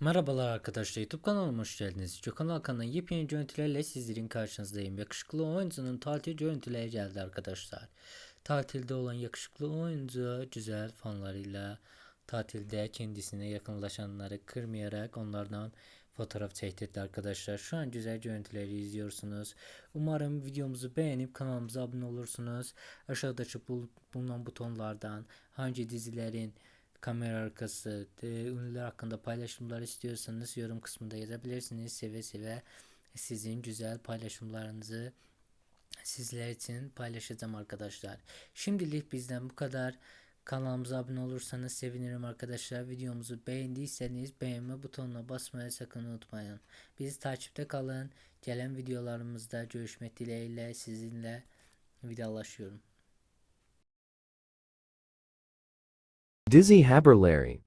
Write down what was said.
Merhabalar arkadaşlar YouTube kanalıma hoş geldiniz. Gökhan Alkan'dan yepyeni görüntülerle sizlerin karşınızdayım. Yakışıklı oyuncunun tatil görüntüleri geldi arkadaşlar. Tatilde olan yakışıklı oyuncu güzel fanlarıyla tatilde kendisine yakınlaşanları kırmayarak onlardan fotoğraf çektirdi arkadaşlar. Şu an güzel görüntüleri izliyorsunuz. Umarım videomuzu beğenip kanalımıza abone olursunuz. Aşağıdaki bul- bulunan butonlardan hangi dizilerin kamera arkası, e, ünlüler hakkında paylaşımlar istiyorsanız yorum kısmında yazabilirsiniz. Seve seve sizin güzel paylaşımlarınızı sizler için paylaşacağım arkadaşlar. Şimdilik bizden bu kadar. Kanalımıza abone olursanız sevinirim arkadaşlar. Videomuzu beğendiyseniz beğenme butonuna basmayı sakın unutmayın. Bizi takipte kalın. Gelen videolarımızda görüşmek dileğiyle sizinle vidalaşıyorum. Dizzy Haberlary